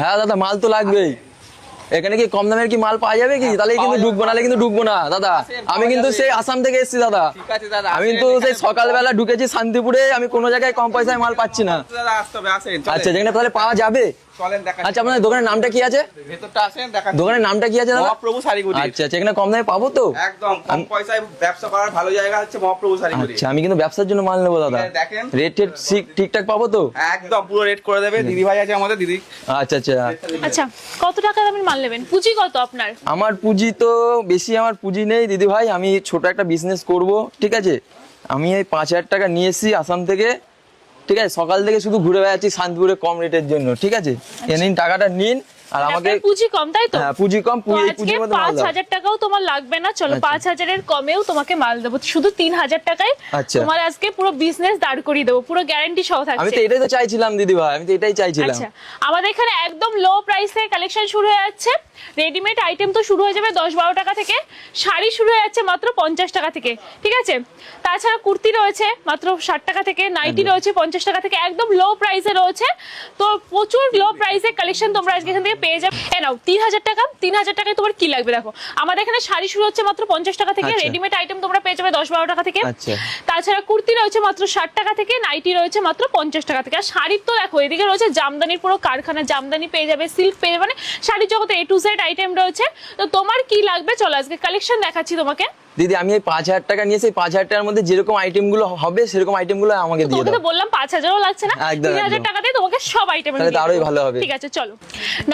হ্যাঁ দাদা মাল তো লাগবেই। এখানে কি কম দামের কি মাল পাওয়া যাবে কি? তাহলে কিন্তু ঢুকবো নাহলে কিন্তু ঢুকবো না দাদা। আমি কিন্তু সেই আসাম থেকে এসেছি দাদা। আমি কিন্তু তো সেই সকালবেলা ঢুকেছি শান্তিপুরে আমি কোনো জায়গায় কম পয়সায় মাল পাচ্ছি না। চলেন। আচ্ছা যেখানে তাহলে পাওয়া যাবে? চলেন দেখা আচ্ছা আপনার দোকানের নামটা কি আছে? ভেতরটা আসেন দেখা দোকানের নামটা কি আছে দাদা? মহাপ্রভু আচ্ছা আচ্ছা এখানে কম দামে পাবো তো? একদম কম পয়সায় ব্যবসা করার ভালো জায়গা হচ্ছে মহাপ্রভু আচ্ছা আমি কিন্তু ব্যবসার জন্য মাল নেব দাদা। দেখেন। রেট ঠিকঠাক পাবো তো? একদম পুরো রেট করে দেবে। দিদি ভাই আছে আমাদের দিদি। আচ্ছা আচ্ছা। আচ্ছা কত টাকা দামের মাল নেবেন? পুঁজি কত আপনার? আমার পুঁজি তো বেশি আমার পুঁজি নেই দিদি ভাই আমি ছোট একটা বিজনেস করব ঠিক আছে? আমি এই পাঁচ হাজার টাকা নিয়ে এসেছি আসাম থেকে। ঠিক আছে? সকাল থেকে শুধু ঘুরে বেড়াচ্ছি শান্তিপুরে কম রেটের জন্য, ঠিক আছে? এ নিন টাকাটা, নিন আর আমাকে আপনার পুঁজি কম তাই তো? হ্যাঁ পুঁজি কম পুঁজি পুঁজির মধ্যে মাল পাঁচ দাও। হাজার টাকাও তোমার লাগবে না চলো আচ্ছা। পাঁচ হাজারের কমেও তোমাকে মাল দেবো। শুধু তিন হাজার টাকায় আচ্ছা। তোমার আজকে পুরো বিজনেস দাঁড় করিয়ে দেবো পুরো গ্যারান্টি সহ আমি তো এটাই তো চাইছিলাম দিদি ভাই আমি তো এটাই চাইছিলাম। আচ্ছা আমাদের এখানে একদম লো প্রাইসে কালেকশন শুরু হয়ে যাচ্ছে। রেডিমেড আইটেম তো শুরু হয়ে যাবে দশ বারো টাকা থেকে। শাড়ি শুরু হয়ে যাচ্ছে মাত্র পঞ্চাশ টাকা থেকে ঠিক আছে? তাছাড়া কুর্তি রয়েছে মাত্র ষাট টাকা থেকে নাইটি রয়েছে পঞ্চাশ টাকা থেকে একদম লো প্রাইসে রয়েছে। তো প্রচুর লো প্রাইসে কালেকশন তোমরা আজকে এখান থেকে পেয়ে যাবে। এ নাও তিন হাজার টাকা তিন হাজার টাকায় তোমার কি লাগবে দেখো? আমাদের এখানে শাড়ি শুরু হচ্ছে মাত্র পঞ্চাশ টাকা থেকে আচ্ছা। রেডিমেড আইটেম তোমরা পেয়ে যাবে দশ বারো টাকা থেকে। আচ্ছা। তাছাড়া কুর্তি রয়েছে মাত্র ষাট টাকা থেকে নাইটি রয়েছে মাত্র পঞ্চাশ টাকা থেকে। আর শাড়ির তো দেখো এদিকে রয়েছে জামদানির পুরো কারখানা জামদানি পেয়ে যাবে সিল্ক পেয়ে যাবে মানে শাড়ির জগতে এ টু জেড আইটেম রয়েছে। তো তোমার কি লাগবে? চলো আজকে কালেকশন দেখাচ্ছি তোমাকে। দিদি আমি এই পাঁচ হাজার টাকা নিয়ে সেই পাঁচ হাজার টাকার মধ্যে যেরকম আইটেমগুলো হবে সেরকম আইটেমগুলো আমাকে দিয়ে দাও। বললাম পাঁচ হাজারও লাগছে না। তিন হাজার একদম। টাকাতে তোমাকে সব আইটেম তাহলে আরোই ভালো হবে। ঠিক আছে চলো।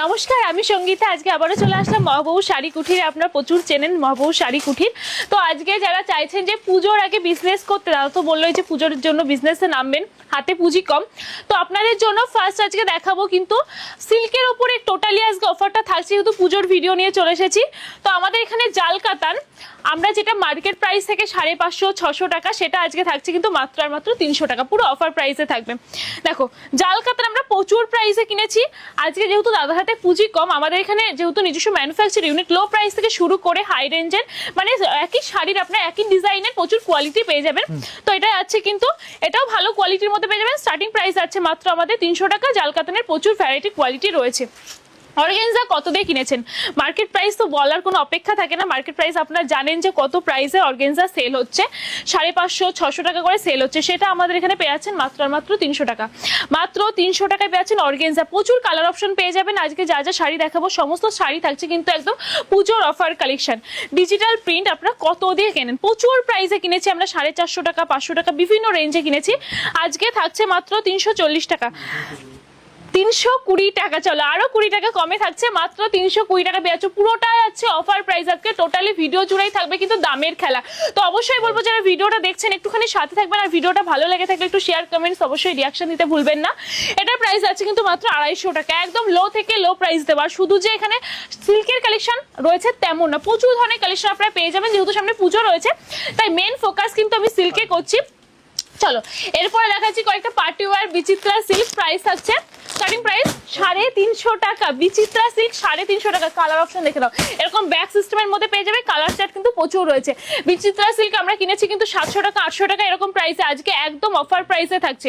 নমস্কার আমি সঙ্গীতা। আজকে আবারও চলে আসলাম মহাবহু শাড়ি কুঠিরে। আপনারা প্রচুর চেনেন মহাবহু শাড়ি কুঠির। তো আজকে যারা চাইছেন যে পুজোর আগে বিজনেস করতে তারা তো বললোই যে পুজোর জন্য বিজনেসে নামবেন হাতে পুঁজি কম। তো আপনাদের জন্য ফার্স্ট আজকে দেখাবো কিন্তু সিল্কের ওপরে টোটালি আজকে অফারটা থাকছে যেহেতু পুজোর ভিডিও নিয়ে চলে এসেছি। তো আমাদের এখানে জাল কাতান আমরা যেটা মার্কেট প্রাইস থেকে সাড়ে পাঁচশো ছশো টাকা সেটা আজকে থাকছে কিন্তু মাত্র আর মাত্র তিনশো টাকা। পুরো অফার প্রাইসে থাকবে। দেখো জাল কাতান আমরা প্রচুর প্রাইসে কিনেছি। আজকে যেহেতু দাদার হাতে পুঁজি কম আমাদের এখানে যেহেতু নিজস্ব ম্যানুফ্যাকচার ইউনিট লো প্রাইস থেকে শুরু করে হাই রেঞ্জের মানে একই শাড়ির আপনার একই ডিজাইনের প্রচুর কোয়ালিটি পেয়ে যাবেন। তো এটা আছে কিন্তু এটাও ভালো কোয়ালিটির মধ্যে পেয়ে যাবেন। স্টার্টিং প্রাইস আছে মাত্র আমাদের তিনশো টাকা জাল কাতানের প্রচুর ভ্যারাইটি কোয়ালিটি রয়েছে। অর্গেনজা কত দিয়ে কিনেছেন? মার্কেট প্রাইস তো বলার কোনো অপেক্ষা থাকে না। মার্কেট প্রাইস আপনারা জানেন যে কত প্রাইসে অর্গেনজা সেল হচ্ছে। সাড়ে পাঁচশো, ছশো টাকা করে সেল হচ্ছে। সেটা আমাদের এখানে পেয়ে যাচ্ছেন মাত্র মাত্র তিনশো টাকা। মাত্র তিনশো টাকায় পেয়ে যাচ্ছেন অর্গেনজা। প্রচুর কালার অপশন পেয়ে যাবেন। আজকে যা যা শাড়ি দেখাবো, সমস্ত শাড়ি থাকছে কিন্তু একদম পুজোর অফার কালেকশন ডিজিটাল প্রিন্ট আপনারা কত দিয়ে কেনেন? প্রচুর প্রাইসে কিনেছি আমরা। সাড়ে চারশো টাকা, পাঁচশো টাকা, বিভিন্ন রেঞ্জে কিনেছি। আজকে থাকছে মাত্র তিনশো চল্লিশ টাকা। তিনশো কুড়ি টাকা চলো, আরও কুড়ি টাকা কমে থাকছে, মাত্র তিনশো কুড়ি টাকা পেয়েছ পুরোটাই আছে অফার প্রাইস আজকে টোটালি ভিডিও জুড়েই থাকবে কিন্তু দামের খেলা। তো অবশ্যই বলব, যারা ভিডিওটা দেখছেন, একটুখানি সাথে থাকবেন আর ভিডিওটা ভালো লেগে থাকলে একটু শেয়ার কমেন্টস অবশ্যই রিয়াকশন দিতে ভুলবেন না। এটার প্রাইস আছে কিন্তু মাত্র আড়াইশো টাকা, একদম লো থেকে লো প্রাইস দেওয়া। শুধু যে এখানে সিল্কের কালেকশন রয়েছে তেমন না, প্রচুর ধরনের কালেকশন আপনারা পেয়ে যাবেন, যেহেতু সামনে পুজো রয়েছে, তাই মেন ফোকাস কিন্তু আমি সিল্কে করছি। চলো, এরপরে দেখাচ্ছি কয়েকটা party wear Bichitra silk price থাকছে স্টার্টিং প্রাইস সাড়ে তিনশো টাকা, বিচিত্রা সিল্ক সাড়ে তিনশো টাকা। কালার অপশন দেখে নাও। এরকম ব্যাক সিস্টেমের মধ্যে পেয়ে যাবে কালার চার্ট কিন্তু প্রচুর রয়েছে। বিচিত্রা সিল্ক আমরা কিনেছি কিন্তু সাতশো টাকা, আটশো টাকা এরকম প্রাইসে আজকে একদম অফার প্রাইসে থাকছে।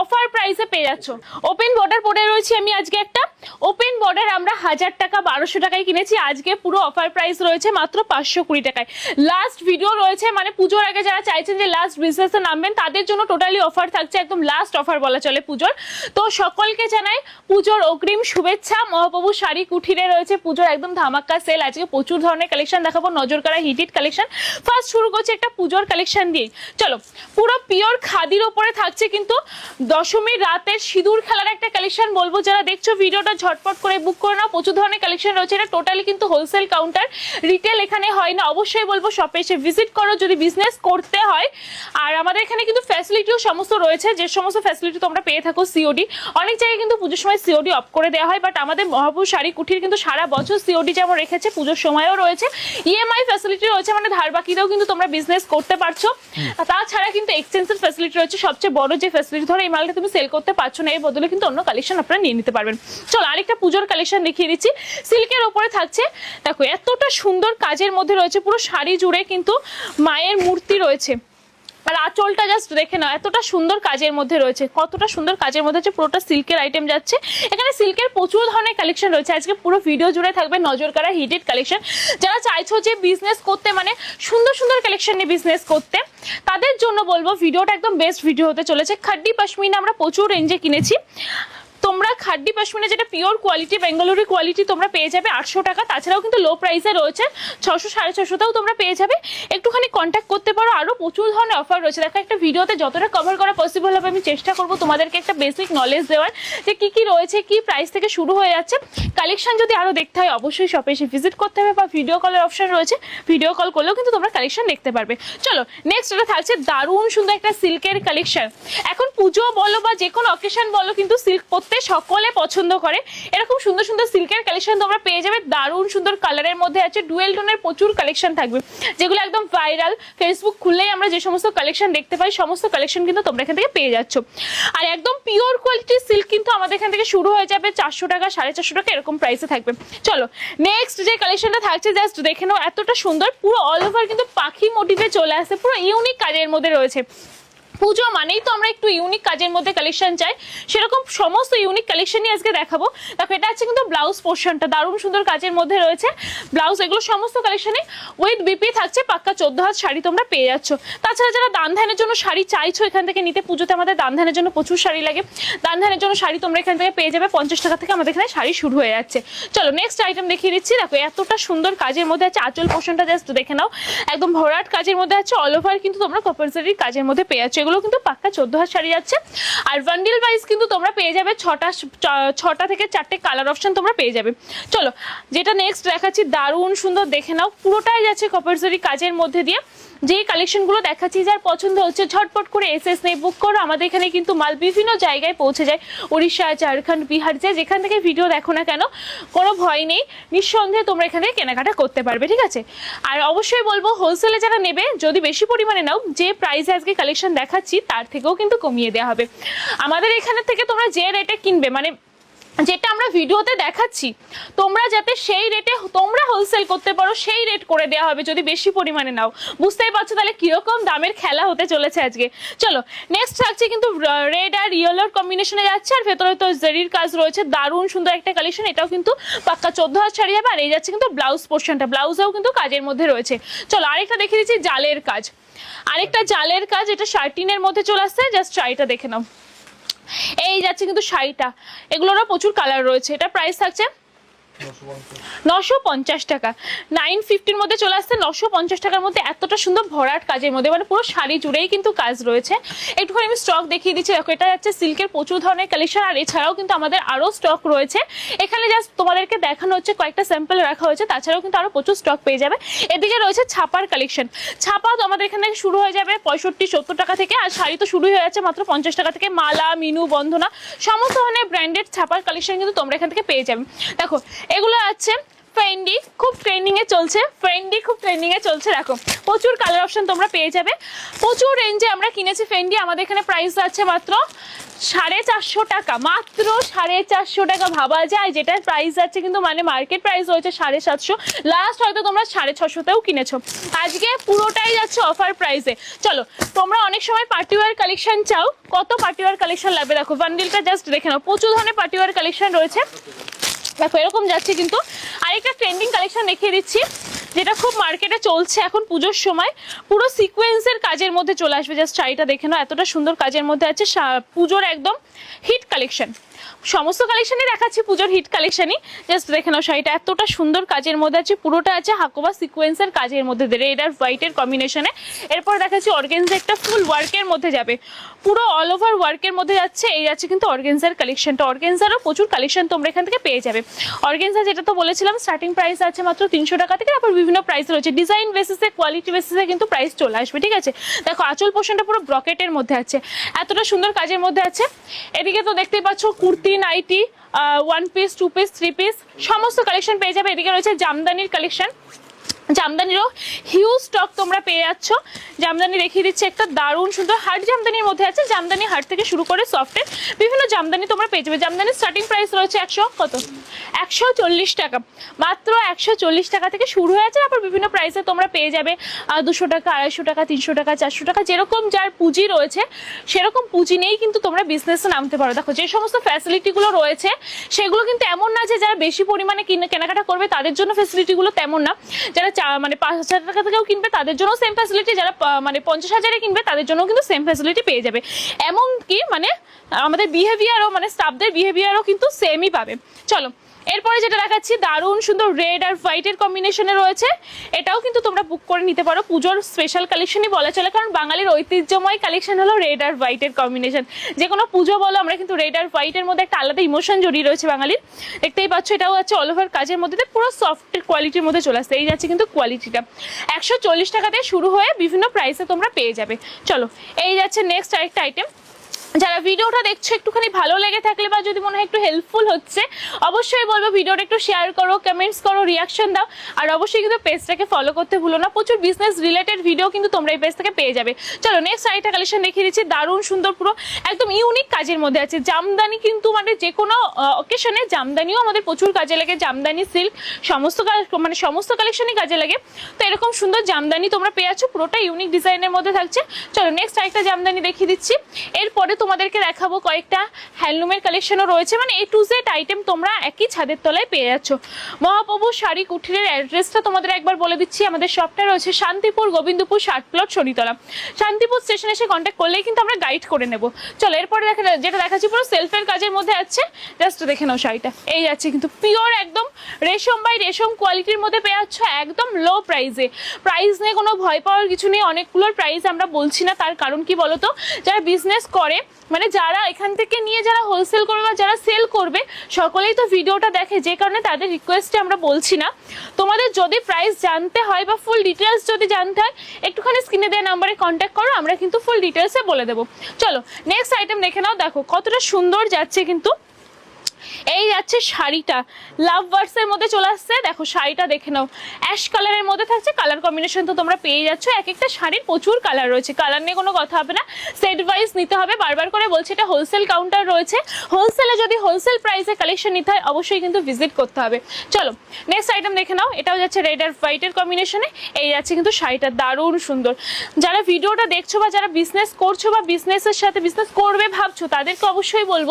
অফার প্রাইসে পেয়ে যাচ্ছ। ওপেন বর্ডার পরে রয়েছে আমি আজকে একটা। ওপেন বর্ডার আমরা হাজার টাকা, বারোশো টাকায় কিনেছি। আজকে পুরো অফার প্রাইস রয়েছে মাত্র পাঁচশো কুড়ি টাকায়। লাস্ট ভিডিও রয়েছে মানে পুজোর আগে যারা চাইছেন যে লাস্ট বিজনেসে নামবেন, তাদের জন্য টোটালি অফার থাকছে, একদম লাস্ট অফার বলা চলে পুজোর। তো সকলকে জানাই পুজোর অগ্রিম শুভেচ্ছা। মহাপ্রভু শাড়ি কুঠিরে রয়েছে পুজোর একদম ধামাক্কা সেল আজকে প্রচুর ধরনের কালেকশন দেখাবো নজর করা হিটিট কালেকশন ফার্স্ট শুরু করছে একটা পুজোর কালেকশন দিয়ে। চলো, পুরো পিওর খাদির ওপরে থাকছে কিন্তু দশমীর রাতের সিঁদুর খেলার একটা কালেকশন বলব। যারা দেখছ ভিডিওটা ঝটপট করে বুক করে নাও। প্রচুর ধরনের কালেকশন রয়েছে। এটা টোটালি কিন্তু হোলসেল কাউন্টার রিটেল এখানে হয় না। অবশ্যই বলব শপে এসে ভিজিট করো। যদি বিজনেস করতে হয়। আর আমাদের এখানে কিন্তু ফ্যাসিলিটিও সমস্ত রয়েছে। যে সমস্ত ফ্যাসিলিটি তোমরা পেয়ে থাকো সিওডি অনেক জায়গায় কিন্তু পুজোর সময় সিওডি অফ করে দেওয়া হয় বাট আমাদের মহাপুর শাড়ি কুঠির কিন্তু সারা বছর সিওডি যেমন রেখেছে পুজোর সময়ও রয়েছে। ইএমআই ফ্যাসিলিটি রয়েছে মানে ধার বাকিতেও কিন্তু তোমরা বিজনেস করতে পারছ। তাছাড়া কিন্তু এক্সচেঞ্জের ফ্যাসিলিটি রয়েছে সবচেয়ে বড় যে ফ্যাসিলিটি ধরো এই মালটা তুমি সেল করতে পারছ না এর বদলে কিন্তু অন্য কালেকশন আপনারা নিয়ে নিতে পারবেন। চলো আরেকটা পুজোর কালেকশন দেখিয়ে দিচ্ছি। সিল্কের ওপরে থাকছে দেখো এতটা সুন্দর কাজের মধ্যে রয়েছে পুরো শাড়ি জুড়ে কিন্তু মায়ের মূর্তি রয়েছে। আর আঁচলটা জাস্ট দেখে নাও, এতটা সুন্দর কাজের মধ্যে রয়েছে, কতটা সুন্দর কাজের মধ্যে হচ্ছে পুরোটা সিল্কের আইটেম যাচ্ছে। এখানে সিল্কের প্রচুর ধরনের কালেকশন রয়েছে, আজকে পুরো ভিডিও জুড়ে থাকবে নজর কারা হিটেড কালেকশন যারা চাইছো যে বিজনেস করতে মানে সুন্দর সুন্দর কালেকশন নিয়ে বিজনেস করতে, তাদের জন্য বলব ভিডিওটা একদম বেস্ট ভিডিও হতে চলেছে। খাড্ডি পাশমিনা আমরা প্রচুর রেঞ্জে কিনেছি। তোমরা খাড্ডি পশমিনা যেটা পিওর কোয়ালিটি বেঙ্গালুরু কোয়ালিটি তোমরা পেয়ে যাবে আটশো টাকা। তাছাড়াও কিন্তু লো প্রাইসে রয়েছে ছশো, সাড়ে ছশোতেও তোমরা পেয়ে যাবে। একটুখানি কন্ট্যাক্ট করতে পারো আরও প্রচুর ধরনের অফার রয়েছে। দেখো, একটা ভিডিওতে যতটা কভার করা পসিবল হবে, আমি চেষ্টা করব তোমাদেরকে একটা বেসিক নলেজ দেওয়ার যে কি কি রয়েছে, কি প্রাইস থেকে শুরু হয়ে যাচ্ছে। কালেকশন যদি আরও দেখতে হয়, অবশ্যই শপে এসে ভিজিট করতে হবে বা ভিডিও কলের অপশন রয়েছে। ভিডিও কল করলেও কিন্তু তোমরা কালেকশন দেখতে পারবে। চলো নেক্সট এটা থাকছে দারুণ সুন্দর একটা সিল্কের কালেকশন এখন পুজো বলো বা যে কোনো অকেশন বলো, কিন্তু সিল্ক পরতে সকলে পছন্দ করে। এরকম সুন্দর সুন্দর সিল্কের কালেকশন তোমরা পেয়ে যাবে। দারুণ সুন্দর কালারের মধ্যে আছে। ডুয়েল টোনের প্রচুর কালেকশন থাকবে। যেগুলো একদম ভাইরাল। ফেসবুক খুললেই আমরা যে সমস্ত কালেকশন দেখতে পাই, সমস্ত কালেকশন কিন্তু তোমরা এখান থেকে পেয়ে যাচ্ছ। আর একদম পিওর কোয়ালিটির সিল্ক কিন্তু আমাদের এখান থেকে শুরু হয়ে যাবে চারশো টাকা, সাড়ে চারশো টাকা এরকম প্রাইসে থাকবে। চলো নেক্সট যে কালেকশনটা থাকছে জাস্ট দেখে নাও, এতটা সুন্দর, পুরো অল ওভার কিন্তু পাখি মোটিভে চলে আসে পুরো ইউনিক কাজের মধ্যে রয়েছে। পুজো মানেই তো আমরা একটু ইউনিক কাজের মধ্যে কালেকশন চাই। সেরকম সমস্ত ইউনিক কালেকশনই আজকে দেখাবো। দেখো, এটা আছে কিন্তু ব্লাউজ পোর্শনটা দারুণ সুন্দর কাজের মধ্যে রয়েছে। ব্লাউজ এগুলো সমস্ত কালেকশনে উইথ বিপি থাকছে, পাক্কা চোদ্দ হাত শাড়ি তোমরা পেয়ে যাচ্ছ। তাছাড়া যারা দান ধ্যানের জন্য শাড়ি চাইছো এখান থেকে নিতে, পুজোতে আমাদের দান ধ্যানের জন্য প্রচুর শাড়ি লাগে। দান ধ্যানের জন্য শাড়ি তোমরা এখান থেকে পেয়ে যাবে, পঞ্চাশ টাকা থেকে আমাদের এখানে শাড়ি শুরু হয়ে যাচ্ছে। চলো নেক্সট আইটেম দেখিয়ে দিচ্ছি। দেখো, এতটা সুন্দর কাজের মধ্যে আছে, আঁচল পোর্শনটা জাস্ট দেখে নাও। একদম ভরাট কাজের মধ্যে আছে অল ওভার কিন্তু তোমরা কম্পালসারি কাজের মধ্যে পেয়ে যাচ্ছ। এগুলো কিন্তু পাক্কা চোদ্দ হাজার শাড়ি যাচ্ছে আর বান্ডিল ওয়াইজ কিন্তু তোমরা পেয়ে যাবে ছটা ছটা থেকে চারটে কালার অপশন তোমরা পেয়ে যাবে। চলো, যেটা নেক্সট দেখাচ্ছি, দারুণ সুন্দর দেখে নাও। পুরোটাই যাচ্ছে কম্পালসারি কাজের মধ্যে দিয়ে। যেই কালেকশনগুলো দেখাচ্ছি, যার পছন্দ হচ্ছে, ঝটপট করে এস এস নেই বুক করো। আমাদের এখানে কিন্তু মাল বিভিন্ন জায়গায় পৌঁছে যায়। উড়িষ্যা, ঝাড়খণ্ড, বিহার, যে যেখান থেকে ভিডিও দেখো না কেন, কোনো ভয় নেই। নিঃসন্দেহে তোমরা এখানে কেনাকাটা করতে পারবে, ঠিক আছে? আর অবশ্যই বলব হোলসেলে যারা নেবে, যদি বেশি পরিমাণে নাও, যে প্রাইসে আজকে কালেকশন দেখাচ্ছি, তার থেকেও কিন্তু কমিয়ে দেওয়া হবে। আমাদের এখানে থেকে তোমরা যে রেটে কিনবে মানে যেটা আমরা ভিডিওতে দেখাচ্ছি, তোমরা যাতে সেই রেটে তোমরা হোলসেল করতে পারো, সেই রেট করে দেওয়া হবে, যদি বেশি পরিমাণে নাও। বুঝতেই পারছ তাহলে কীরকম দামের খেলা হতে চলেছে আজকে। চলো নেক্সট থাকছে কিন্তু রেড আর ইয়েলোর কম্বিনেশনে যাচ্ছে, আর ভেতরে তো জেরির কাজ রয়েছে, দারুণ সুন্দর একটা কালেকশন এটাও কিন্তু পাক্কা চোদ্দ হাজার ছাড়িয়ে যাবে আর এই যাচ্ছে কিন্তু ব্লাউজ পোর্শনটা ব্লাউজেও কিন্তু কাজের মধ্যে রয়েছে। চলো, আরেকটা দেখে দিচ্ছি জালের কাজ। আরেকটা জালের কাজ, এটা শার্টিনের মধ্যে চলে আসছে জাস্ট শাড়িটা দেখে নাও। এই যাচ্ছে কিন্তু শাড়িটা। এগুলোরও প্রচুর কালার রয়েছে। এটা প্রাইস থাকছে নশো পঞ্চাশ টাকা। নাইন ফিফটির মধ্যে চলে আসছে। নশো পঞ্চাশ টাকার মধ্যে এতটা সুন্দর ভরাট কাজের মধ্যে মানে পুরো শাড়ি জুড়েই কিন্তু কাজ রয়েছে। একটুখানি আমি স্টক দেখিয়ে দিচ্ছি। দেখো, এটা যাচ্ছে সিল্কের প্রচুর ধরনের কালেকশন আর এছাড়াও কিন্তু আমাদের আরও স্টক রয়েছে। এখানে জাস্ট তোমাদেরকে দেখানো হচ্ছে, কয়েকটা স্যাম্পল রাখা হয়েছে। তাছাড়াও কিন্তু আরও প্রচুর স্টক পেয়ে যাবে। এদিকে রয়েছে ছাপার কালেকশন ছাপা তো আমাদের এখানে শুরু হয়ে যাবে পঁয়ষট্টি, সত্তর টাকা থেকে, আর শাড়ি তো শুরু হয়ে যাচ্ছে মাত্র পঞ্চাশ টাকা থেকে। মালা, মিনু বন্ধনা সমস্ত ধরনের ব্র্যান্ডেড ছাপার কালেকশন কিন্তু তোমরা এখান থেকে পেয়ে যাবে। দেখো এগুলো আছে ফ্রেন্ডি খুব ট্রেন্ডিং এ চলছে। ফ্রেন্ডি খুব ট্রেন্ডিং এ চলছে, দেখো। প্রচুর কালার অপশন তোমরা পেয়ে যাবে। প্রচুর রেঞ্জে আমরা কিনেছি ফ্রেন্ডি আমাদের এখানে প্রাইস আছে মাত্র সাড়ে চারশো টাকা। মাত্র সাড়ে চারশো টাকা, ভাবা যায় যেটার প্রাইস আছে, কিন্তু মানে মার্কেট প্রাইস রয়েছে সাড়ে সাতশো। লাস্ট হয়তো তোমরা সাড়ে ছশোতেও কিনেছো। আজকে পুরোটাই যাচ্ছে অফার প্রাইসে চলো, তোমরা অনেক সময় পার্টিওয়ার কালেকশন চাও। কত পার্টিওয়ার কালেকশন লাগবে? দেখো বান্ডিলটা জাস্ট দেখে নাও। প্রচুর ধরনের পার্টিওয়ার কালেকশন রয়েছে। দেখো, এরকম যাচ্ছে কিন্তু। আরেকটা ট্রেন্ডিং কালেকশন দেখিয়ে দিচ্ছি, যেটা খুব মার্কেটে চলছে এখন পুজোর সময়। পুরো সিকোয়েন্সের কাজের মধ্যে চলে আসবে জাস্ট শাড়িটা দেখে নাও, এতটা সুন্দর কাজের মধ্যে আছে পুজোর একদম হিট কালেকশন সমস্ত কালেকশনই দেখাচ্ছি, পুজোর হিট কালেকশনই জাস্ট দেখে নাও শাড়িটা, এতটা সুন্দর কাজের মধ্যে আছে, পুরোটা আছে হাকোবা সিকোয়েন্সের কাজের মধ্যে রেড আর হোয়াইটের কম্বিনেশনে এরপর দেখাচ্ছি অর্গেন্সা একটা ফুল ওয়ার্কের মধ্যে যাবে। পুরো অল ওভার ওয়ার্কের মধ্যে যাচ্ছে, এই যাচ্ছে কিন্তু অর্গেন্সার কালেকশনটা অর্গেন্সারও প্রচুর কালেকশন তোমরা এখান থেকে পেয়ে যাবে। অর্গেন্সা যেটা তো বলেছিলাম স্টার্টিং প্রাইস আছে মাত্র তিনশো টাকা থেকে, তারপর বিভিন্ন প্রাইস রয়েছে। ডিজাইন বেসিসে কোয়ালিটি বেসিসে কিন্তু প্রাইস চলে আসবে, ঠিক আছে? দেখো, আঁচল পোর্শনটা পুরো ব্রকেটের মধ্যে আছে। এতটা সুন্দর কাজের মধ্যে আছে। এদিকে তো দেখতেই পাচ্ছ, kurti, nightie one piece two piece three piece সমস্ত কালেকশন পেয়ে যাবে। এদিকে রয়েছে জামদানির কালেকশন জামদানিরও হিউজ স্টক তোমরা পেয়ে যাচ্ছ। জামদানি দেখিয়ে দিচ্ছে একটা দারুণ সুন্দর হার্ড জামদানির মধ্যে আছে জামদানি হার্ড থেকে শুরু করে সফটের বিভিন্ন জামদানি তোমরা পেয়ে যাবে। জামদানির স্টার্টিং প্রাইস রয়েছে একশো কত? একশো চল্লিশ টাকা। মাত্র একশো চল্লিশ টাকা থেকে শুরু হয়ে হয়েছে তারপর বিভিন্ন প্রাইসে তোমরা পেয়ে যাবে। দুশো টাকা, আড়াইশো টাকা, তিনশো টাকা, চারশো টাকা, যেরকম যার পুঁজি রয়েছে, সেরকম পুঁজি নিয়েই কিন্তু তোমরা বিজনেসে নামতে পারো। দেখো, যে সমস্ত ফ্যাসিলিটিগুলো রয়েছে, সেগুলো কিন্তু এমন না যে যারা বেশি পরিমাণে কিনে, কেনাকাটা করবে, তাদের জন্য ফ্যাসিলিটিগুলো তেমন না। যারা মানে পাঁচ হাজার টাকা থেকেও কিনবে, তাদের জন্য সেম ফ্যাসিলিটি যারা মানে পঞ্চাশ হাজারে কিনবে, তাদের জন্য কিন্তু সেম ফ্যাসিলিটি পেয়ে যাবে। এমনকি মানে আমাদের বিহেভিয়ারও মানে স্টাফদের বিহেভিয়ারও কিন্তু সেমই পাবে। চলো এরপরে যেটা দেখাচ্ছি, দারুণ সুন্দর রেড আর হোয়াইটের কম্বিনেশনে রয়েছে। এটাও কিন্তু তোমরা বুক করে নিতে পারো। পুজোর স্পেশাল কালেকশনই বলা চলে, কারণ বাঙালির ঐতিহ্যময় কালেকশন হলো রেড আর হোয়াইটের কম্বিনেশন যে কোনো পুজো বলো, আমরা কিন্তু রেড আর হোয়াইটের মধ্যে একটা আলাদা ইমোশন জড়িয়ে রয়েছে বাঙালির। দেখতেই পাচ্ছ, এটাও আছে অল ওভার কাজের মধ্যে পুরো সফট কোয়ালিটির মধ্যে চলে আসছে। এই যাচ্ছে কিন্তু কোয়ালিটিটা একশো চল্লিশ টাকাতে শুরু হয়ে বিভিন্ন প্রাইসে তোমরা পেয়ে যাবে। চলো, এই যাচ্ছে নেক্সট আরেকটা আইটেম যারা ভিডিওটা দেখছ, একটুখানি ভালো লেগে থাকলে বা যদি মনে হয় একটু হেল্পফুল হচ্ছে, অবশ্যই বলব ভিডিওটা একটু শেয়ার করো কমেন্টস করো রিয়াকশন দাও। আর অবশ্যই কিন্তু পেজটাকে ফলো করতে ভুলো না। প্রচুর বিজনেস রিলেটেড ভিডিও কিন্তু তোমরা এই পেজ থেকে পেয়ে যাবে। চলো নেক্সট আরেকটা কালেকশন দেখিয়ে দিচ্ছি। দারুণ, সুন্দর, পুরো, একদম ইউনিক কাজের মধ্যে আছে। জামদানি কিন্তু মানে যে কোনো অকেশনে জামদানিও আমাদের প্রচুর কাজে লাগে। জামদানি সিল্ক সমস্ত মানে সমস্ত কালেকশনই কাজে লাগে। তো এরকম সুন্দর জামদানি তোমরা পেয়ে আছো। পুরোটা ইউনিক ডিজাইনের মধ্যে থাকছে। চলো নেক্সট আরেকটা জামদানি দেখিয়ে দিচ্ছি। এরপরে তোমাদেরকে দেখাবো কয়েকটা হ্যান্ডলুমের কালেকশনও রয়েছে। মানে এ টু জেড আইটেম তোমরা একই ছাদের তলায় পেয়ে যাচ্ছ। মহাপ্রভু শাড়ি কুঠিরের অ্যাড্রেসটা তোমাদের একবার বলে দিচ্ছি। আমাদের শপটা রয়েছে শান্তিপুর গোবিন্দপুর ষাট প্লট শনিতলা। শান্তিপুর স্টেশনে এসে কন্ট্যাক্ট করলেই কিন্তু আমরা গাইড করে নেব। চলো, এরপরে দেখা যেটা দেখাচ্ছি পুরো সেলফের কাজের মধ্যে আছে জাস্ট দেখে নাও শাড়িটা। এই যাচ্ছে কিন্তু পিওর একদম রেশম বাই রেশম কোয়ালিটির মধ্যে পেয়ে যাচ্ছ একদম লো প্রাইসে প্রাইস নিয়ে কোনো ভয় পাওয়ার কিছু নেই। অনেকগুলোর প্রাইস আমরা বলছি না। তার কারণ কি বলতো? যারা বিজনেস করে মানে যারা এখান থেকে নিয়ে যারা হোলসেল করবে বা যারা সেল করবে, সকলেই তো ভিডিওটা দেখে, যে কারণে তাদের রিকোয়েস্টে আমরা বলছি না। তোমাদের যদি প্রাইস জানতে হয় বা ফুল ডিটেলস যদি জানতে হয়, একটুখানি স্ক্রিনে দেওয়া নাম্বারে কন্ট্যাক্ট করো, আমরা কিন্তু ফুল ডিটেলসে বলে দেবো। চলো নেক্সট আইটেম দেখে নাও। দেখো, কতটা সুন্দর যাচ্ছে কিন্তু। এই যাচ্ছে শাড়িটা। লাভ বার্ডসের মধ্যে চলে আসছে। দেখো, শাড়িটা দেখে নাও। অ্যাশ কালারের মধ্যে থাকছে। কালার কম্বিনেশন তো তোমরা পেয়ে যাচ্ছ। এক একটা শাড়ির প্রচুর কালার রয়েছে। কালার নিয়ে কোনো কথা হবে না। সেট ওয়াইজ নিতে হবে। বারবার করে বলছি, এটা হোলসেল কাউন্টার রয়েছে। হোলসেলে যদি হোলসেল প্রাইসে কালেকশন নিতে হয়, অবশ্যই কিন্তু ভিজিট করতে হবে। চলো নেক্সট আইটেম দেখে নাও। এটাও যাচ্ছে রেড আর হোয়াইটের কম্বিনেশনে এই যাচ্ছে কিন্তু শাড়িটা। দারুণ সুন্দর। যারা ভিডিওটা দেখছ বা যারা বিজনেস করছ বা বিজনেসের সাথে বিজনেস করবে ভাবছ, তাদেরকে অবশ্যই বলব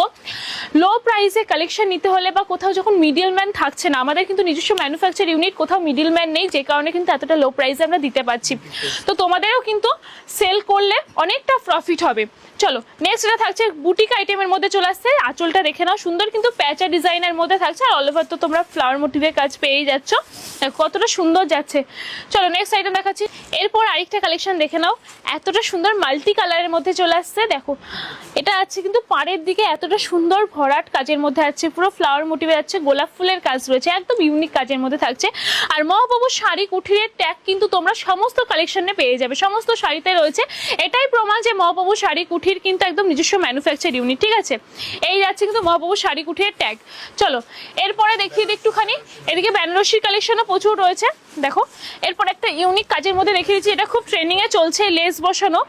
লো প্রাইসে কালেকশন নিতে হলে বা কোথাও যখন মিডিল ম্যান থাকছে না, আমাদের কিন্তু নিজস্ব ম্যানুফ্যাকচার ইউনিট কোথাও মিডিল ম্যান নেই, যে কারণে কিন্তু এতটা লো প্রাইসে আমরা দিতে পারছি। তো তোমাদেরও কিন্তু সেল করলে অনেকটা প্রফিট হবে। চলো নেক্সট এটা থাকছে বুটিক আইটেমের মধ্যে চলে আসছে। আঁচলটা দেখে নাও, সুন্দর কিন্তু প্যাচা ডিজাইনের মধ্যে থাকছে। আর ওভার তো তোমরা ফ্লাওয়ার মোটিভের কাজ পেয়েই যাচ্ছ। কতটা সুন্দর যাচ্ছে। চলো নেক্সট আইটেম দেখাচ্ছি। এরপর আরেকটা কালেকশন দেখে নাও। এতটা সুন্দর মাল্টি কালারের মধ্যে চলে আসছে। দেখো, এটা আছে কিন্তু পাড়ের দিকে এতটা সুন্দর ভরাট কাজের মধ্যে আছে। পুরো ফ্লাওয়ার মোটিভে আছে, গোলাপ ফুলের কাজ রয়েছে। একদম ইউনিক কাজের মধ্যে থাকছে। আর মহাবাবু শাড়ি, কুঠিরের ট্যাগ কিন্তু তোমরা সমস্ত কালেকশনে পেয়ে যাবে। সমস্ত শাড়িতে রয়েছে। এটাই প্রমাণ যে মহাবাবু শাড়ি, কুঠির কিন্তু একদম নিজস্ব ম্যানুফ্যাকচার ইউনিট ঠিক আছে? এই যাচ্ছে কিন্তু মহাবাবু শাড়ি কুঠিরের ট্যাগ চলো, এরপরে দেখিয়ে দিই একটুখানি। এদিকে বেনারসির কালেকশনও প্রচুর রয়েছে, দেখো। এরপর একটা ইউনিক কাজের মধ্যে রেখে দিচ্ছি, এটা খুব ট্রেনিং এ চলছে লেস বসানো।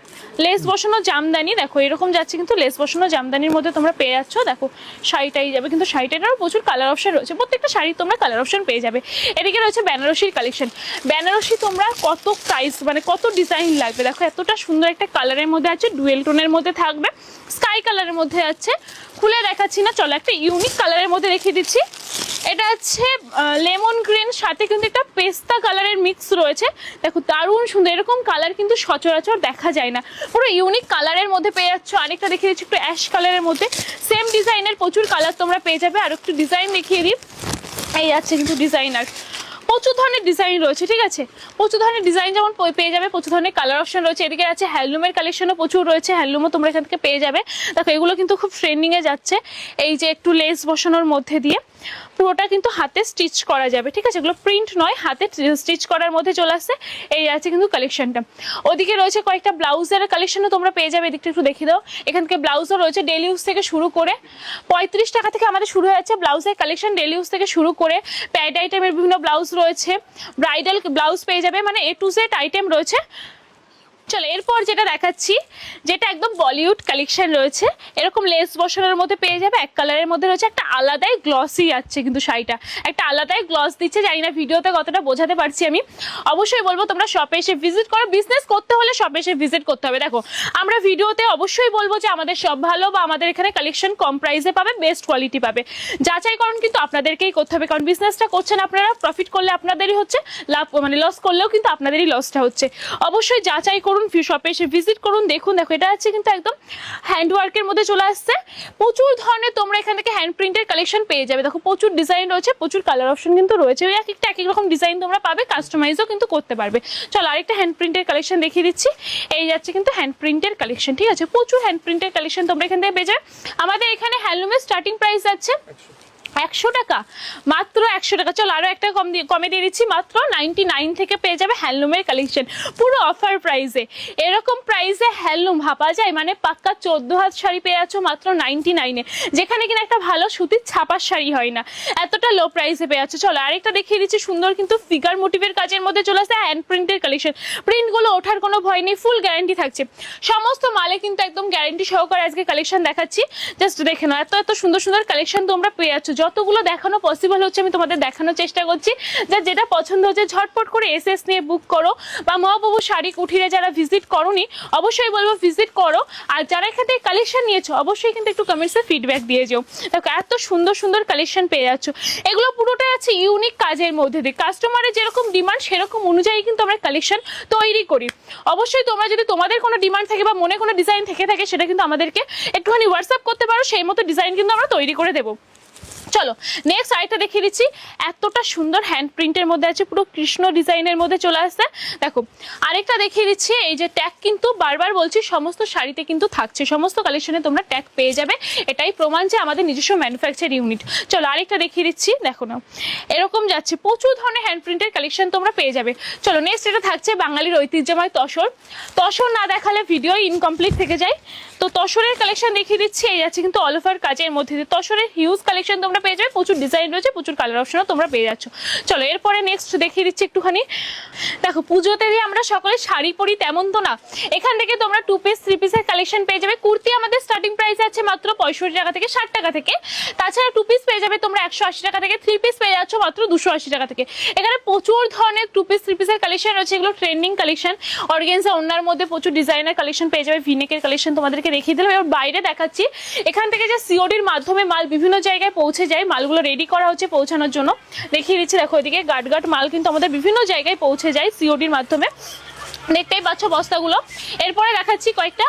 লেস বসানো জামদানি, দেখো, এরকম যাচ্ছে কিন্তু লেস বসানো জামদানির মধ্যে তোমরা পেয়ে যাচ্ছ, দেখো, শাড়িটাই যাবে। কিন্তু শাড়িটারও প্রচুর কালার অপশন রয়েছে, প্রত্যেকটা শাড়ি তোমরা কালার অপশন পেয়ে যাবে। এদিকে রয়েছে বেনারসির কালেকশন বেনারসি তোমরা কত প্রাইস মানে কত ডিজাইন লাগবে, দেখো, এতটা সুন্দর একটা কালারের মধ্যে আছে ডুয়েল টোনের মধ্যে থাকবে। স্কাই কালারের মধ্যে আছে। খুলে দেখাচ্ছি না, চলো একটা ইউনিক কালারের মধ্যে রেখে দিচ্ছি। এটা হচ্ছে লেমন গ্রিন সাথে কিন্তু একটা পেস্তা কালারের মিক্স রয়েছে। দেখো, দারুণ সুন্দর। এরকম কালার কিন্তু সচরাচর দেখা যায় না। পুরো ইউনিক কালারের মধ্যে পেয়ে যাচ্ছ। আরেকটা দেখিয়ে দিচ্ছি একটু অ্যাশ কালারের মধ্যে। সেম ডিজাইনের প্রচুর কালার তোমরা পেয়ে যাবে। আর একটু ডিজাইন দেখিয়ে দিই। এই আছে কিন্তু ডিজাইনার প্রচুর ধরনের ডিজাইন রয়েছে, ঠিক আছে? প্রচুর ধরনের ডিজাইন যেমন পেয়ে যাবে, প্রচুর ধরনের কালার অপশন রয়েছে। এদিকে আছে হ্যান্ডলুমের কালেকশনও প্রচুর রয়েছে। হ্যান্ডলুমও তোমরা এখান থেকে পেয়ে যাবে। দেখো, এগুলো কিন্তু খুব ট্রেন্ডিংয়ে যাচ্ছে। এই যে একটু লেস বসানোর মধ্যে দিয়ে। পুরোটা কিন্তু হাতে স্টিচ করা যাবে, ঠিক আছে? এগুলো প্রিন্ট নয়, হাতে স্টিচ করার মধ্যে চলে আসছে। এই আছে কিন্তু কালেকশনটা ওদিকে রয়েছে কয়েকটা ব্লাউজের কালেকশনও তোমরা পেয়ে যাবে, এদিকটা একটু দেখে দাও। এখান থেকে ব্লাউজও রয়েছে ডেলি ইউজ থেকে শুরু করে। পঁয়ত্রিশ টাকা থেকে আমাদের শুরু হয়ে যাচ্ছে ব্লাউজের কালেকশন ডেলি ইউজ থেকে শুরু করে। প্যাড আইটেমের বিভিন্ন ব্লাউজ রয়েছে। ব্রাইডাল ব্লাউজ পেয়ে যাবে মানে এ টু জেড আইটেম রয়েছে। চলো, এরপর যেটা দেখাচ্ছি, যেটা একদম বলিউড কালেকশন রয়েছে, এরকম লেস বসানোর মধ্যে পেয়ে যাবে, এক কালারের মধ্যে রয়েছে, একটা আলাদাই গ্লসি আছে কিন্তু শাড়িটা, একটা আলাদাই গ্লস দিচ্ছে, জানি না ভিডিওতে কতটা বোঝাতে পারছি আমি। অবশ্যই বলব, তোমরা শপে এসে ভিজিট করো বিজনেস করতে হলে শপে এসে ভিজিট করতে হবে। দেখো, আমরা ভিডিওতে অবশ্যই বলব যে আমাদের সব ভালো বা আমাদের এখানে কালেকশন কম প্রাইসে পাবে বেস্ট কোয়ালিটি পাবে। যাচাইকরণ কিন্তু আপনাদেরকেই করতে হবে, কারণ বিজনেসটা করছেন আপনারা প্রফিট করলে আপনাদেরই হচ্ছে, লাভ মানে লস করলেও কিন্তু আপনাদেরই লসটা হচ্ছে। অবশ্যই যাচাই করুন শপে এসে ভিজিট করুন। দেখুন, দেখো, এটা হচ্ছে কিন্তু একদম হ্যান্ড ওয়ার্কের মধ্যে চলে আসছে। প্রচুর ধরনের তোমরা এখান থেকে হ্যান্ড প্রিন্টের কালেকশন পেয়ে যাবে। দেখো, প্রচুর ডিজাইন রয়েছে, প্রচুর কালার অপশন কিন্তু রয়েছে। ওই এক একটা, এক এক রকম ডিজাইন তোমরা পাবে কাস্টমাইজও কিন্তু করতে পারবে। চলো, আরেকটা হ্যান্ড প্রিন্টের কালেকশন দেখিয়ে দিচ্ছি। এই যাচ্ছে কিন্তু হ্যান্ড প্রিন্টের কালেকশন ঠিক আছে? প্রচুর হ্যান্ড প্রিন্টের কালেকশন তোমরা এখান থেকে পেয়ে যাবে। আমাদের এখানে হ্যান্ডলুমের স্টার্টিং প্রাইস আছে একশো টাকা? মাত্র একশো টাকা। চলো আরও একটা কম কমে দিয়ে দিচ্ছি। মাত্র নাইনটি নাইন থেকে পেয়ে যাবে হ্যান্ডলুমের কালেকশন পুরো অফার প্রাইসে এরকম প্রাইসে হ্যান্ডলুম ভাপা যায়? মানে পাক্কা চোদ্দ হাত শাড়ি পেয়ে যাচ্ছ মাত্র নাইনটি নাইনে যেখানে কিনা একটা ভালো সুতির ছাপার শাড়ি হয় না। এতটা লো প্রাইসে পেয়ে যাচ্ছে। চলো আরেকটা দেখিয়ে দিচ্ছি। সুন্দর কিন্তু ফিগার মোটিভের কাজের মধ্যে চলে আসছে হ্যান্ড প্রিন্টের কালেকশন প্রিন্টগুলো ওঠার কোনো ভয় নেই। ফুল গ্যারান্টি থাকছে। সমস্ত মালে কিন্তু একদম গ্যারান্টি সহকারে আজকে কালেকশন দেখাচ্ছি। জাস্ট দেখে নাও। এত এত সুন্দর সুন্দর কালেকশন তোমরা পেয়ে যাচ্ছ। যতগুলো দেখানো পসিবল হচ্ছে, আমি তোমাদের দেখানোর চেষ্টা করছি। যা যেটা পছন্দ হচ্ছে, ঝটপট করে এস এস নিয়ে বুক করো বা মহাবাবু শাড়ি কুঠিরে যারা ভিজিট করোনি, অবশ্যই বলব ভিজিট করো। আর যারা এখান থেকে কালেকশন নিয়েছো, অবশ্যই কিন্তু একটু কমেন্টসে ফিডব্যাক দিয়ে যাও। দেখো, এত সুন্দর সুন্দর কালেকশন পেয়ে যাচ্ছ। এগুলো পুরোটাই আছে ইউনিক কাজের মধ্যে দিয়ে। কাস্টমারের যেরকম ডিমান্ড সেরকম অনুযায়ী কিন্তু আমরা কালেকশন তৈরি করি। অবশ্যই তোমরা যদি তোমাদের কোনো ডিমান্ড থাকে বা মনে কোনো ডিজাইন থেকে থাকে, সেটা কিন্তু আমাদেরকে একটুখানি হোয়াটসঅ্যাপ করতে পারো। সেই মতো ডিজাইন কিন্তু আমরা তৈরি করে দেবো। চলো নেক্সট আরেকটা দেখিয়ে দিচ্ছি। এতটা সুন্দর হ্যান্ড প্রিন্টের মধ্যে আছে, পুরো কৃষ্ণ ডিজাইনের মধ্যে চলে আসছে। দেখো, আরেকটা দেখিয়ে দিচ্ছি, এই যে ট্যাগ কিন্তু বারবার বলছি, সমস্ত শাড়িতে কিন্তু থাকছে, সমস্ত কালেকশনে তোমরা ট্যাগ পেয়ে যাবে। এটাই প্রমাণ যে আমাদের নিজস্ব ম্যানুফ্যাকচার ইউনিট চলো, আরেকটা দেখিয়ে দিচ্ছি, দেখো না এরকম যাচ্ছে, প্রচুর ধরনের হ্যান্ড প্রিন্টের কালেকশন তোমরা পেয়ে যাবে। চলো নেক্সট এটা থাকছে বাঙালির ঐতিহ্যময় তসর। তসর না দেখালে ভিডিও ইনকমপ্লিট থেকে যায়। তো তসরের কালেকশন দেখিয়ে দিচ্ছি, এই যাচ্ছে কিন্তু অল ওভার কাজের মধ্যে দিয়ে। তসরের হিউজ কালেকশন তোমরা পেয়ে যাবে, প্রচুর ডিজাইন রয়েছে, প্রচুর কালার অপশনও তোমরা পেয়ে যাচ্ছ। চলো, এরপরে নেক্সট দেখিয়ে দিচ্ছি একটুখানি। দেখো, পুজোতে যে আমরা সকলে শাড়ি পরি তেমন তো না। এখান থেকে তোমরা টু পিস থ্রি পিসের কালেকশন পেয়ে যাবে। কুর্তি আমাদের স্টার্টিং প্রাইস আছে মাত্র পঁয়ষট্টি টাকা থেকে ষাট টাকা থেকে। তাছাড়া টু পিস পেয়ে যাবে তোমরা একশো আশি টাকা থেকে। থ্রি পিস পেয়ে যাচ্ছ মাত্র দুশো আশি টাকা থেকে। এখানে প্রচুর ধরনের টু পিস থ্রি পিসের কালেকশন রয়েছে। এগুলো ট্রেন্ডিং কালেকশন অর্গেন্সা ওনার মধ্যে প্রচুর ডিজাইনের কালেকশন পেয়ে যাবে। ভিনেকের কালেকশন তোমাদেরকে দেখিয়ে দিলাম। এবার বাইরে দেখাচ্ছি। এখান থেকে যে সিওডির মাধ্যমে মাল বিভিন্ন জায়গায় পৌঁছে যায়, মালগুলো রেডি করা হচ্ছে পৌঁছানোর জন্য। দেখিয়ে দিচ্ছি, দেখো এদিকে গাট গাট মাল কিন্তু আমাদের বিভিন্ন জায়গায় পৌঁছে যায় সিওডির মাধ্যমে। দেখতেই পাচ্ছ বস্তাগুলো। এরপরে দেখাচ্ছি কয়েকটা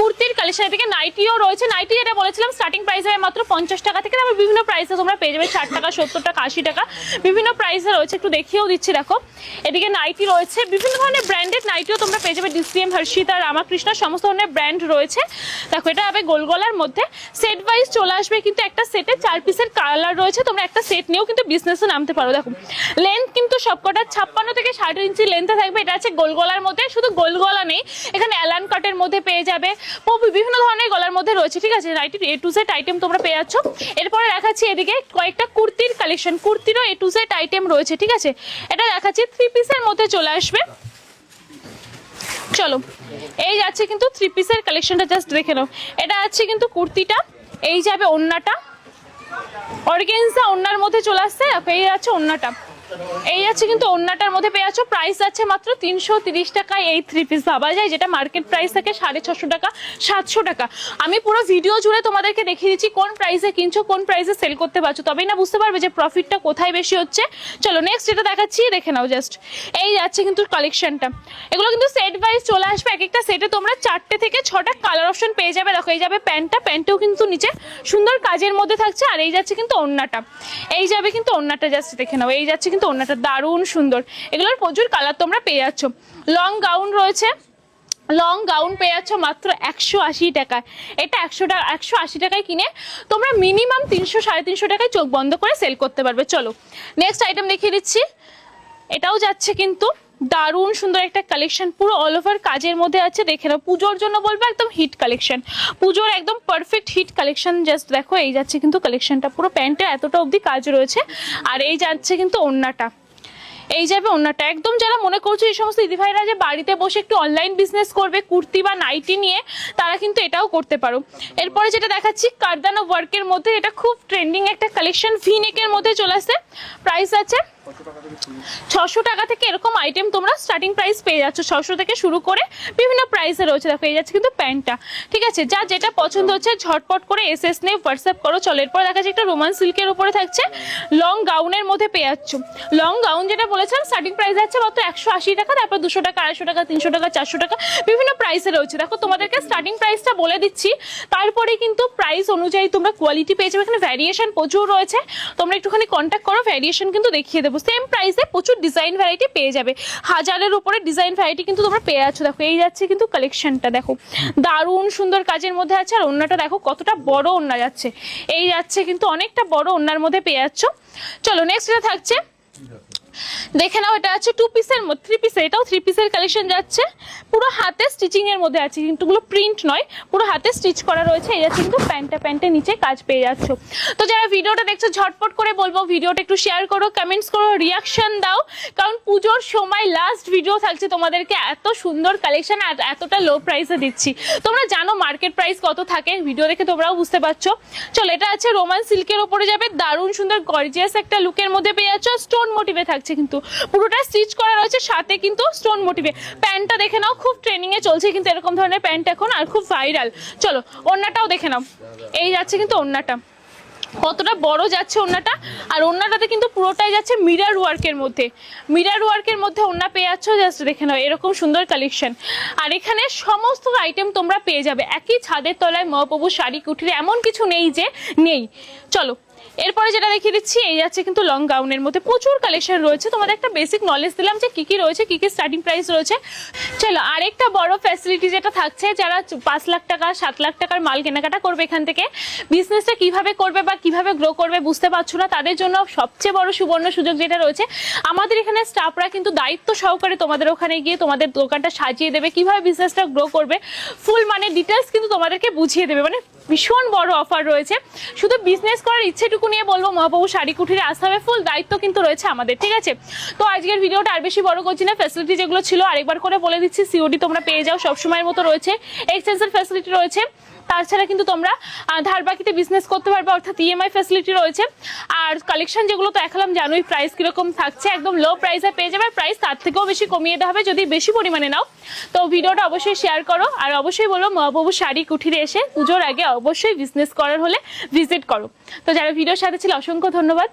কুর্তির কালেকশন থেকে নাইটিও রয়েছে। নাইটি যেটা বলেছিলাম স্টার্টিং প্রাইস হবে মাত্র পঞ্চাশ টাকা থেকে, তারপর বিভিন্ন প্রাইসে তোমরা পেয়ে যাবে, ষাট টাকা, সত্তর টাকা, আশি টাকা, বিভিন্ন প্রাইসে রয়েছে। একটু দেখিয়েও দিচ্ছি, দেখো। এদিকে নাইটি রয়েছে, বিভিন্ন ধরনের ব্র্যান্ডেড নাইটিও তোমরা পেয়ে যাবে ডিসিএম হর্ষিতা রামাকৃষ্ণ সমস্ত ধরনের ব্র্যান্ড রয়েছে। দেখো, এটা হবে গোলগলার মধ্যে। সেট ওয়াইজ চলে আসবে, কিন্তু একটা সেটে চার পিসের কালার রয়েছে। তোমরা একটা সেট নিয়েও কিন্তু বিজনেসে নামতে পারো, দেখো। লেন্থ কিন্তু সবকটা ছাপ্পান্ন থেকে ষাট ইঞ্চি লেন্থে থাকবে। এটা আছে গোলগলার মধ্যে, শুধু গোলগলা নেই। এখানে অ্যালান কাটের মধ্যে পেয়ে যাবে। বিভিন্ন ধরনের গলার মধ্যে রয়েছে, ঠিক আছে? নাইটির এ টু জেড আইটেম তোমরা পেয়ে যাচ্ছ। এরপরে দেখাচ্ছি এদিকে কয়েকটা কুর্তির কালেকশন কুর্তিরও এ টু জেড আইটেম রয়েছে, ঠিক আছে? এটা দেখাচ্ছি থ্রি পিসের মধ্যে চলে আসবে। চলো, এই যাচ্ছে কিন্তু থ্রি পিসের কালেকশনটা জাস্ট দেখে নাও। এটা আছে কিন্তু কুর্তিটা, এই যাবে ওন্নাটা। অর্গেন্সা ওন্নার মধ্যে চলে আসছে এই যাচ্ছে ওন্নাটা। এই আছে কিন্তু ওন্নাটার মধ্যে পেয়ে যাচ্ছ প্রাইস আছে মাত্র তিনশো তিরিশ টাকায় এই থ্রি পিস ভাবা যায় যেটা মার্কেট প্রাইস থাকে সাড়ে ছশো টাকা, সাতশো টাকা। আমি পুরো ভিডিও জুড়ে তোমাদেরকে দেখিয়ে দিচ্ছি কোন প্রাইসে কিনছো, কোন প্রাইসে সেল করতে পারছ। তবেই না বুঝতে পারবে যে প্রফিটটা কোথায় বেশি হচ্ছে। চলো নেক্সট এটা দেখাচ্ছি, দেখে নাও জাস্ট এই যাচ্ছে কিন্তু কালেকশনটা এগুলো কিন্তু সেট ওয়াইজ চলে আসবে। এক একটা সেটে তোমরা চারটে থেকে ছটা কালার অপশন পেয়ে যাবে। দেখো, এই যাবে প্যান্টটা প্যান্টেও কিন্তু নিচে সুন্দর কাজের মধ্যে থাকছে। আর এই যাচ্ছে কিন্তু ওন্নাটা এই যাবে কিন্তু ওন্নাটা জাস্ট দেখে নাও। এই যাচ্ছে কিন্তু ওন্নাটা দারুণ সুন্দর। এগুলোর প্রচুর কালার তোমরা পেয়ে যাচ্ছ। লং গাউন রয়েছে। লং গাউন পেয়ে যাচ্ছ মাত্র একশো আশি টাকায়। এটা একশো টাকা একশো আশি টাকায় কিনে তোমরা মিনিমাম তিনশো, সাড়ে তিনশো টাকায় চোখ বন্ধ করে সেল করতে পারবে। চলো নেক্সট আইটেম দেখিয়ে দিচ্ছি। এটাও যাচ্ছে কিন্তু দারুণ সুন্দর একটা কালেকশন পুরো অল ওভার কাজের মধ্যে আছে, দেখে নাও। পুজোর জন্য বলব একদম হিট কালেকশন পুজোর একদম পারফেক্ট হিট কালেকশন জাস্ট দেখো, এই যাচ্ছে কিন্তু কালেকশনটা পুরো প্যান্টে এতটা অবধি কাজ রয়েছে। আর এই যাচ্ছে কিন্তু ওন্নাটা এই যাবে অন্যটা একদম যারা মনে করছ এই সমস্ত দিদিভাইরা যে বাড়িতে বসে একটু অনলাইন বিজনেস করবে, কুর্তি বা নাইটি নিয়ে, তারা কিন্তু এটাও করতে পারো। এরপরে যেটা দেখাচ্ছি, কারদানা ওয়ার্কের মধ্যে, এটা খুব ট্রেন্ডিং একটা কালেকশন ভি নেকের মধ্যে চলে আসছে প্রাইস আছে? ছশো টাকা থেকে এরকম আইটেম তোমরা স্টার্টিং প্রাইস পেয়ে যাচ্ছ। ছশো থেকে শুরু করে বিভিন্ন প্রাইসে রয়েছে। দেখো, এই যাচ্ছে কিন্তু প্যান্টটা। ঠিক আছে? যা যেটা পছন্দ হচ্ছে, ঝটপট করে এস এস নিয়ে হোয়াটসঅ্যাপ করো। চলো, এরপর দেখা যাচ্ছে একটা রোমান সিল্কের উপরে থাকছে। লং গাউনের মধ্যে পেয়ে যাচ্ছ। লং গাউন যেটা বলেছিলাম স্টার্টিং প্রাইস আছে মাত্র একশো আশি টাকা, তারপর দুশো টাকা, আড়াইশো টাকা, তিনশো টাকা, চারশো টাকা, বিভিন্ন প্রাইসে রয়েছে। দেখো, তোমাদেরকে স্টার্টিং প্রাইসটা বলে দিচ্ছি। তারপরে কিন্তু প্রাইস অনুযায়ী তোমরা কোয়ালিটি পেয়ে যাবে। এখানে ভ্যারিয়েশন প্রচুর রয়েছে। তোমরা একটুখানি কন্ট্যাক্ট করো ভ্যারিয়েশন কিন্তু দেখিয়ে দেবো। সেম প্রাইসে প্রচুর ডিজাইন ভ্যারাইটি পেয়ে যাবে। হাজারের উপরে ডিজাইন ভ্যারাইটি কিন্তু তোমরা পেয়ে যাচ্ছ। দেখো, এই যাচ্ছে কিন্তু কালেকশনটা দেখো। দারুণ সুন্দর কাজের মধ্যে আছে আর অন্যটা দেখো, কতটা বড় ওনা যাচ্ছে। এই যাচ্ছে কিন্তু অনেকটা বড় ওনার মধ্যে পেয়ে যাচ্ছ। চলো নেক্সট এটা থাকছে। দেখে নাও, এটা আছে টু পিসের মধ্যে থ্রি পিসের এটাও থ্রি পিসের কালেকশন যাচ্ছে। পুরো হাতে স্টিচিং এর মধ্যে আছে, কিন্তু গুলো প্রিন্ট নয়, পুরো হাতে স্টিচ করা রয়েছে এটা কিন্তু প্যান্টটা প্যান্টের নিচে কাজ পেয়ে যাচ্ছ। তো যারা ভিডিওটা দেখছ, ঝটপট করে বলব, ভিডিওটা একটু শেয়ার করো কমেন্টস করো রিয়াকশন দাও, কারণ পুজোর সময় লাস্ট ভিডিও থাকছে, তোমাদেরকে এত সুন্দর কালেকশন আর এতটা লো প্রাইসে দিচ্ছি। তোমরা জানো মার্কেট প্রাইস কত থাকে ভিডিও দেখে তোমরাও বুঝতে পারছ। চলো, এটা আছে রোমান সিল্কের উপরে যাবে, দারুণ সুন্দর গর্জিয়াস একটা লুকের মধ্যে পেয়ে যাচ্ছ স্টোন মোটিভে থাকছে কিন্তু। পুরোটা স্টিচ করা রয়েছে, সাথে কিন্তু স্টোন মোটিভে প্যান্টটা দেখে নাও, খুব ট্রেনিং এ চলছে কিন্তু এরকম ধরনের প্যান্ট এখন আর খুব ভাইরাল চলো ওন্নাটাও দেখে নাও। এই যাচ্ছে কিন্তু ওন্নাটা কতটা বড় যাচ্ছে ওন্নাটা আর ওন্নাটাতে কিন্তু পুরোটাই যাচ্ছে মিরার ওয়ার্কের মধ্যে। মিরার ওয়ার্কের মধ্যে ওন্না পেয়ে যাচ্ছ জাস্ট দেখে নাও, এরকম সুন্দর কালেকশন আর এখানে সমস্ত আইটেম তোমরা পেয়ে যাবে। একই ছাদের তলায় মহাপ্রভু শাড়ি, কুঠিরে এমন কিছু নেই যে নেই। চলো এরপরে যেটা দেখিয়ে দিচ্ছি, এই যাচ্ছে কিন্তু লং গাউনের মধ্যে প্রচুর কালেকশন রয়েছে। তোমাদের একটা বেসিক নলেজ দিলাম যে কি কি রয়েছে, কি কি স্টার্টিং প্রাইস রয়েছে। চলো, আরেকটা বড় ফ্যাসিলিটি যেটা থাকছে, যারা পাঁচ লাখ টাকা, সাত লাখ টাকার মাল কেনাকাটা করবে এখান থেকে বিজনেসটা কীভাবে করবে বা কীভাবে গ্রো করবে বুঝতে পারছ না, তাদের জন্য সবচেয়ে বড় সুবর্ণ সুযোগ যেটা রয়েছে, আমাদের এখানে স্টাফরা কিন্তু দায়িত্ব সহকারে তোমাদের ওখানে গিয়ে তোমাদের দোকানটা সাজিয়ে দেবে, কীভাবে বিজনেসটা গ্রো করবে ফুল মানে ডিটেলস কিন্তু তোমাদেরকে বুঝিয়ে দেবে মানে ভীষণ বড় অফার রয়েছে। শুধু বিজনেস করার ইচ্ছেটুকু নিয়ে বলব, মহাপ্রভু শাড়ি কুঠির আসতে ফুল দায়িত্ব কিন্তু রয়েছে আমাদের, ঠিক আছে? তো আজকের ভিডিওটা আর বেশি বড় করছি না ফ্যাসিলিটি যেগুলো ছিল, আরেকবার করে বলে দিচ্ছি সিওডি তোমরা পেয়ে যাও, সবসময়ের মতো রয়েছে। এক্সচেঞ্জের ফ্যাসিলিটি রয়েছে। তাছাড়া কিন্তু তোমরা ধার বাকিতে বিজনেস করতে পারবে, অর্থাৎ ইএমআই ফ্যাসিলিটি রয়েছে। আর কালেকশন যেগুলো তো দেখালাম জানোই প্রাইস কীরকম থাকছে, একদম লো প্রাইসে পেয়ে যাবে প্রাইস তার থেকেও বেশি কমিয়ে দেওয়া হবে যদি বেশি পরিমাণে নাও। তো ভিডিওটা অবশ্যই শেয়ার করো, আর অবশ্যই বলো মহাবাবু শাড়ি কুঠিরে এসে পুজোর আগে অবশ্যই বিজনেস করার হলে ভিজিট করো। তো যারা ভিডিওর সাথে ছিল, অসংখ্য ধন্যবাদ।